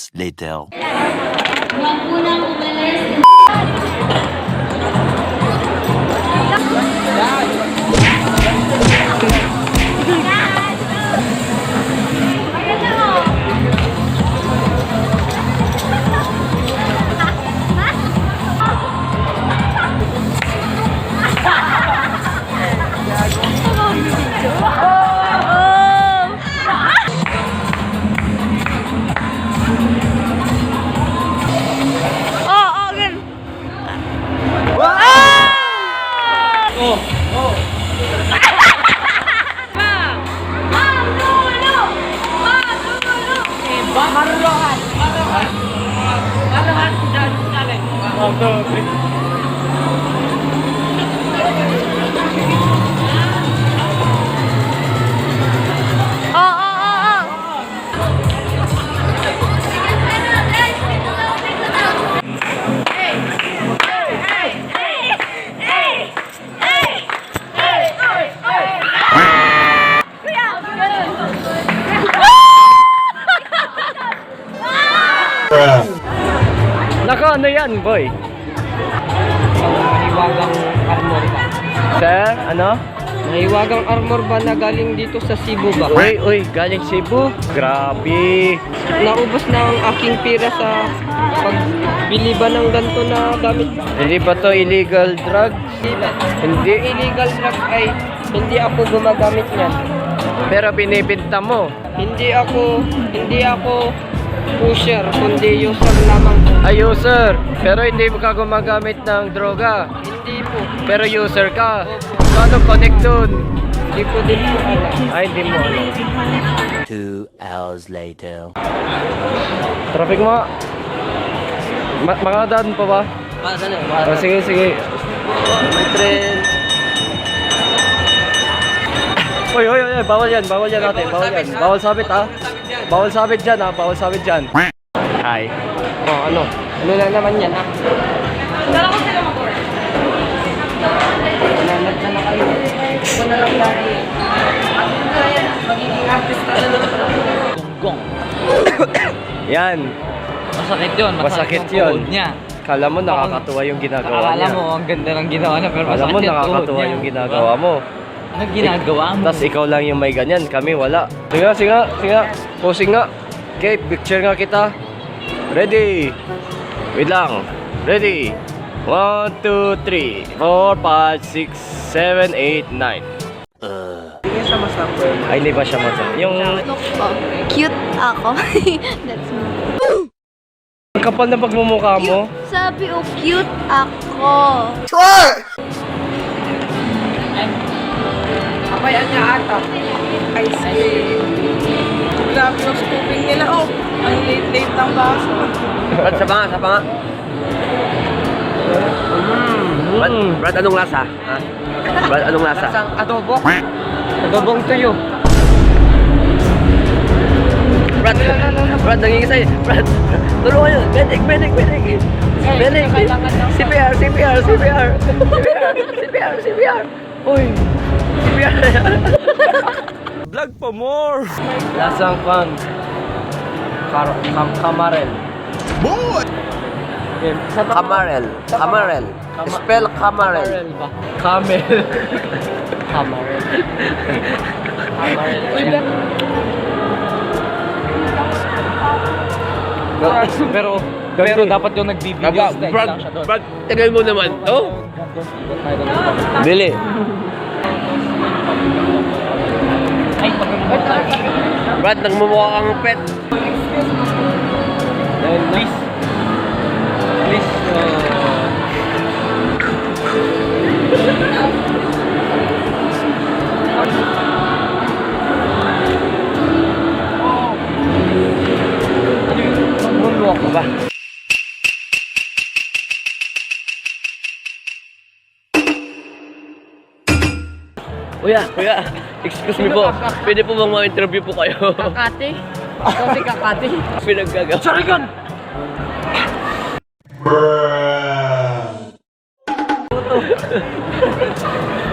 Moments later. Oh, yan, boy? Nahiwagang armor ba? Sir, ano? Nahiwagang armor ba na galing dito sa Cebu ba? Uy, uy, galing Cebu. Grabe. Naubos na ang aking pira sa pagbili ba ng ganito na gamit? Hindi ba to illegal drug? Hindi. Illegal drug ay hindi ako gumagamit niyan. Pero binibinta mo. Hindi ako, hindi ako pusher, kundi user lamang po. Ay, user. Pero hindi ka gumagamit ng droga. Hindi po. Pero user ka. Paano connect dun? Hindi ko din po alam. Ay, hindi mo alam. Two hours later. Traffic mo. Ma mga daan pa ba? Ah, sana. Oh, sige, sige. May tren. Uy, uy, uy, bawal yan, bawal yan natin, bawal yan. Bawal sabit ha. Bawal sabit dyan ha, bawal sabit dyan. Hi. Oh, ano? Ano lang naman yan, ha? Nanat na na kayo. Ito na lang lagi. Ano na yan? Magiging artist na lang. Gonggong. Yan. Masakit yun. Masakit yung yun. niya. Kala mo nakakatuwa yung ginagawa Akala niya. mo, ang ganda ng ginawa niya, pero Kala masakit mo yung tuhod nakakatuwa yung ginagawa mo. Anong ginagawa mo? Tapos ikaw lang yung may ganyan, kami wala. Sige nga, sige nga, sige nga. Posing nga. Okay, picture nga kita. Ready. Wait lang. Ready. 1, 2, 3, 4, 5, 6, 7, 8, 9. Uh. Ay, hindi ba siya masa? Yung. Cute ako. That's me. ang kapal na pagmumukha mo. Sabi oh, cute ako. Abayan niya ata. Ay, see. Grabe yung scooping nila. Oh, ang late-late ng baso. Brad, sa nga, sa nga. Brad, Mm. Brad, anong lasa? Ha? Brad, anong lasa? Lasang adobo. Adobong tuyo. Brad, Brad, nangingisay. Brad, tulungan yun. Medic, medic, medic. Medic. CPR, CPR, CPR. CPR, CPR, CPR. Uy. Vlog pa more! Lasang pan. Kar kam kamarel. Boy! Kamarel. Kamarel. Spell Kamarel. ba? Camel. Kamarel. Kamarel. Pero, pero dapat yung siya doon. Brad, tagal mo naman to. Bili. Brad, nagmumukha kang pet. Please. Please. uh, Moonwalk ba? Kuya, kuya, excuse me po. Pwede po bang ma-interview po kayo? Kakati? Ikaw si Kakati? Pinaggagawa. Sorry, God!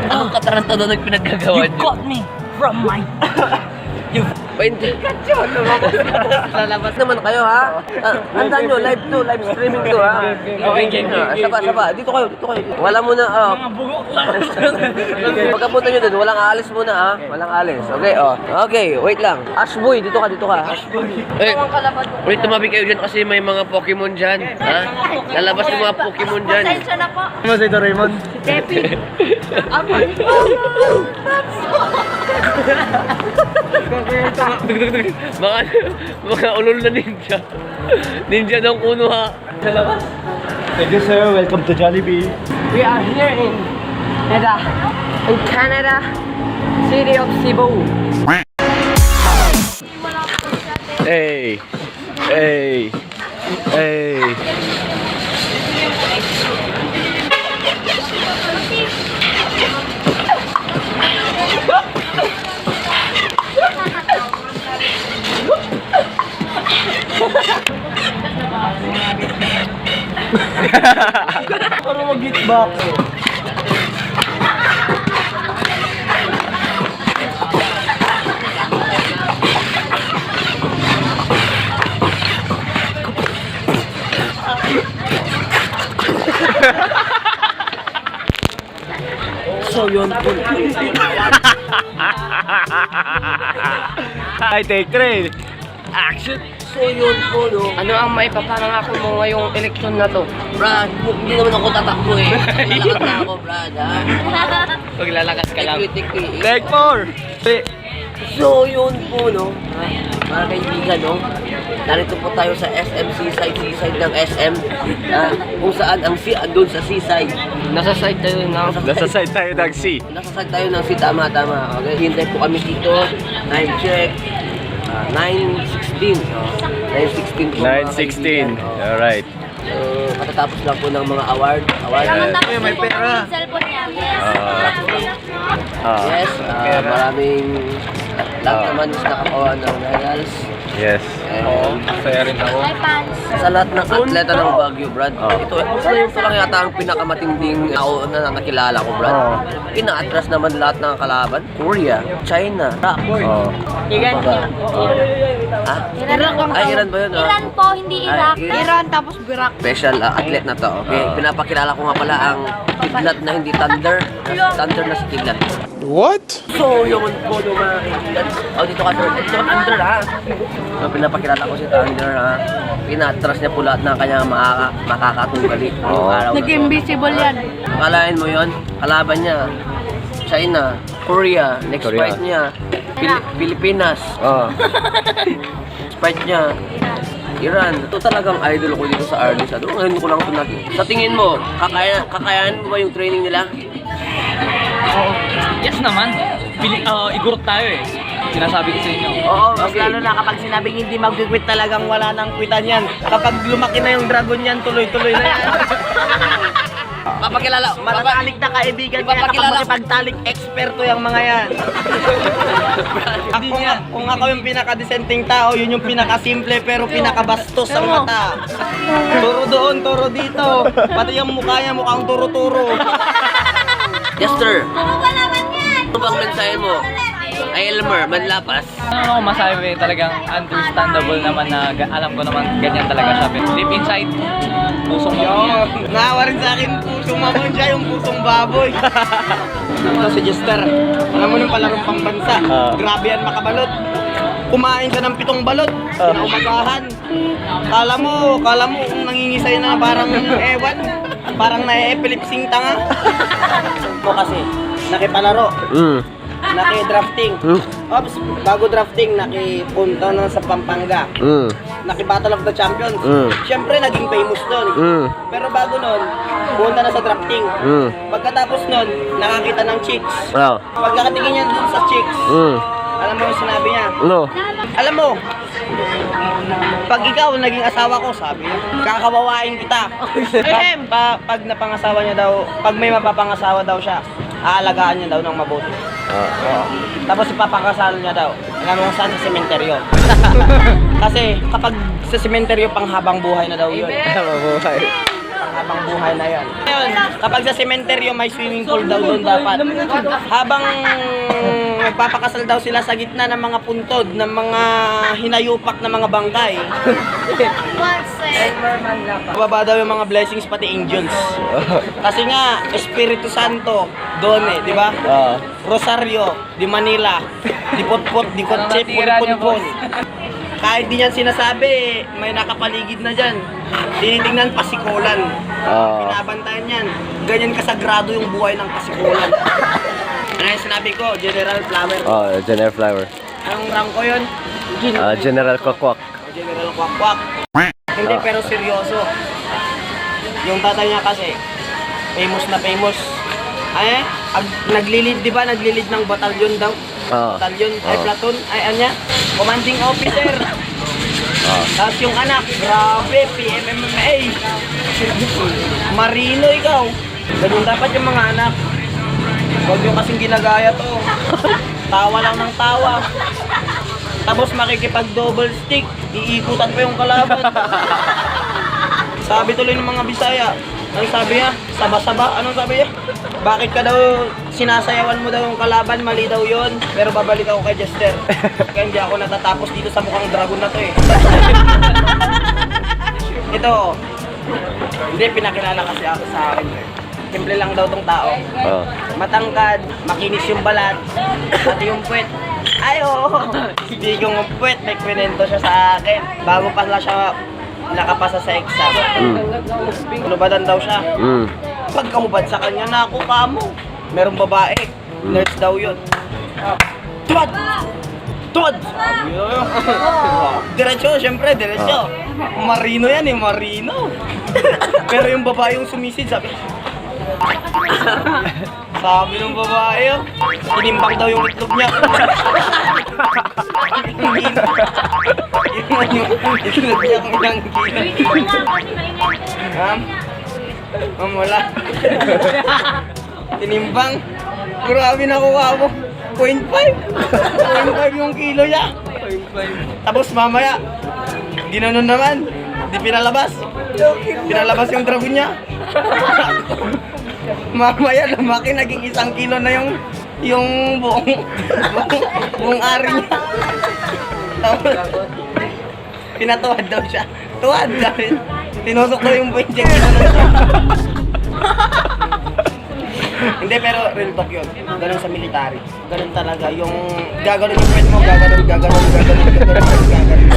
Ang kataranta na nagpinaggagawa niyo. me from my... you 20. Lalabas naman kayo ha. Ah, Andaan nyo, live to, live streaming to ha. Okay, game. Saba, saba. Dito kayo, dito kayo. Wala muna, oh. Pagkapunta nyo dun, walang aalis muna ha. Walang aalis. Okay, oh. Okay, wait lang. Ashboy, dito ka, dito ka. Ashboy. Eh, wait, tumabi kayo dyan kasi may mga Pokemon dyan. Ha? Lalabas yung mga Pokemon dyan. Pasensya na po. Ano si Doraemon? Depi. mga, mga ulol na ninja. Ninja ng kuno ha. Sa labas. Thank you sir, welcome to Jollibee. We are here in Canada, in Canada, city of Cebu. Hey! Hey! Hey! Para mag-get. So yun po. I take three. Action! So yun po no. Ano ang may paparangako mo ngayong eleksyon na to? Brad, hindi naman ako tatakbo eh. Malakad na ako, Brad ha. Maglalakas ka lang. Tikwi-tikwi. Take four! Three. So yun po no. Mga kaibigan no. Narito po tayo sa SM Seaside, Seaside ng SM. Ah, kung saan ang sea, doon sa Seaside. Nasa side tayo na. Nasa side tayo ng C. Nasa side tayo ng sea, tama, tama. Okay, hintay po kami dito. Time check. Ah, 9.16. Oh, 9.16 po. mga 9.16. kaibigan. Oh. Alright. So, katatapos lang po ng mga award. Award. Tamang tapos may pera. cellphone niya. Yes. Ah, Yes, ah, maraming lahat Ah. naman is nakakuha ng medals. yes. And Saya rin ako. Sa lahat ng atleta ng Baguio, Brad, Ah. ito, ito yung parang yata ang pinakamatinding tao na nakilala ko, Brad. Ah. Ina-atras naman lahat ng kalaban. Korea, China, Iraq. Oh. Iran. Ah, Iran. Ay, Iran ba yun? ah? Iran po, hindi Iraq. Ay, Iran. Iran tapos Iraq. special ah, athlete na to, okay? Ah. Pinapakilala ko nga pala ang kidlat na hindi thunder. Thunder na si kidlat. What? So, yung ng mga kaibigan. Oh, dito ka, sir. Dito ka, Thunder, ha? So, pinapakilala ko si Thunder, ha? Pinatras niya po lahat ng kanyang makaka makakatunggali. Araw na to. Nag-invisible yan. Akalain mo yon Kalaban niya, China, Korea, next Korea. fight niya, Pil- Pilipinas, Oh. fight niya, Iran. Ito talagang idol ko dito sa Arlis. Ano ngayon ko lang ito nag- Sa tingin mo, kakaya, kakayanin mo ba yung training nila? Yes naman. Pili, uh, igurot tayo eh. Sinasabi ko sa inyo. Oo, Mas okay. lalo na kapag sinabing hindi mag-quit talagang wala nang kwitan yan. Kapag lumaki na yung dragon yan, tuloy-tuloy na yan. Papakilala, papa, Matatalik na kaibigan kaya kapag makipagtalik, eksperto yung mga yan. ako, nga, kung ako yung pinaka-desenting tao, yun yung pinaka-simple pero pinaka-bastos sa mata. Turo doon, turo dito. Pati yung mukha niya mukhang turo-turo. Ano naman yan? ano bang mensahe mo? Ay Elmer, Manlapas. Ano ako masabi talagang understandable naman na alam ko naman ganyan talaga siya. Deep inside, pusong mo yan. Naawa rin sa akin pusong mamon siya, yung pusong baboy. Ito si Jester. Alam mo nung palarong pambansa. Ah. Grabe yan makabalot. Kumain siya ng pitong balot. Kinaumagahan. Kala mo, kala mo kung nangingisay na parang ewan. Parang na-epilepsing tanga. Mo kasi, nakipalaro. Mm. Naki-drafting. Mm. Ops, bago drafting, nakipunta na sa Pampanga. Mm. Naki-Battle of the Champions. Mm. Siyempre, naging famous doon. Mm. Pero bago nun, punta na sa drafting. Mm. Pagkatapos nun, nakakita ng chicks. Oh. Pagkakatingin niya dun sa chicks, Mm. alam mo yung sinabi niya? Ano? Alam mo, pag ikaw naging asawa ko, sabi niya, kakawawain kita. Ehem, pa, pag napangasawa niya daw, pag may mapapangasawa daw siya, aalagaan niya daw ng mabuti. Oo. Tapos ipapakasal niya daw. Alam mo saan sa sementeryo. Kasi kapag sa sementeryo pang habang buhay na daw yun. Mabuhay. Habang buhay na yan. Ngayon, kapag sa sementeryo may swimming pool daw doon dapat. Habang nagpapakasal daw sila sa gitna ng mga puntod, ng mga hinayupak na mga bangkay. Bababa daw yung mga blessings pati angels. Kasi nga, Espiritu Santo, doon eh, di ba? Oo. Rosario, di Manila, di Potpot, di Kotse, natira niyo, Punpon. Kahit di yan sinasabi, may nakapaligid na dyan. Tinitingnan pasikulan. Oo. Pinabantayan yan. Ganyan kasagrado yung buhay ng pasikulan. Ano yung sinabi ko, General Flower. Oh, General Flower. Anong rank ko yun? Ah, General Kwakwak. General Kwak Kwak. Hindi, Ah. pero seryoso. Yung tatay niya kasi, famous na famous. Ay, ag, naglilid, di ba? Naglilid ng batalyon daw. Oo. Batalyon, ay Oo. platoon, ay anya, commanding officer. Oo. Tapos yung anak, grabe, PMMMA. Marino ikaw. Ganun dapat yung mga anak. Huwag yung kasing ginagaya to. Tawa lang ng tawa. Tapos makikipag double stick, iikutan pa yung kalaban. sabi tuloy ng mga Bisaya, ano sabi niya? Saba-saba, anong sabi niya? Bakit ka daw sinasayawan mo daw yung kalaban, mali daw yon pero babalik ako kay Jester. Kaya hindi ako natatapos dito sa mukhang dragon na to eh. Ito, hindi pinakilala kasi ako sa akin. Simple lang daw tong tao. Oo. Matangkad, makinis yung balat, pati yung puwet. Ay, oo. Hindi ko ng puwet, may kwento siya sa akin. Bago pa lang siya nakapasa sa exam. Mm. Lubadan daw siya. Mm. Pagkahubad sa kanya na ako kamo. Merong babae, nurse daw yun. Tuwad! Tuwad! Yun. Diretso, syempre, diretso. Marino yan eh, marino. Pero yung babae yung sumisid, sabi, sabi ng babae, oh, tinimbang daw yung itlog niya. Yung yung itlog niya kung ilang kilo. Wala. Tinimbang. Grabe na kuha mo. 0.5. 0.5 yung kilo niya. Tapos mamaya, ginanon naman. Di pinalabas. Pinalabas yung dragon niya. mamaya lumaki, naging isang kilo na yung yung buong buong, buong ari niya. Tapos, pinatuwad daw siya. Tuwad sabi. Tinusok daw yung point siya. Hindi, pero real talk yun. Ganun sa military. Ganun talaga. Yung gaganon yung point mo, gaganon, gaganon, gaganon, gaganon, gaganon.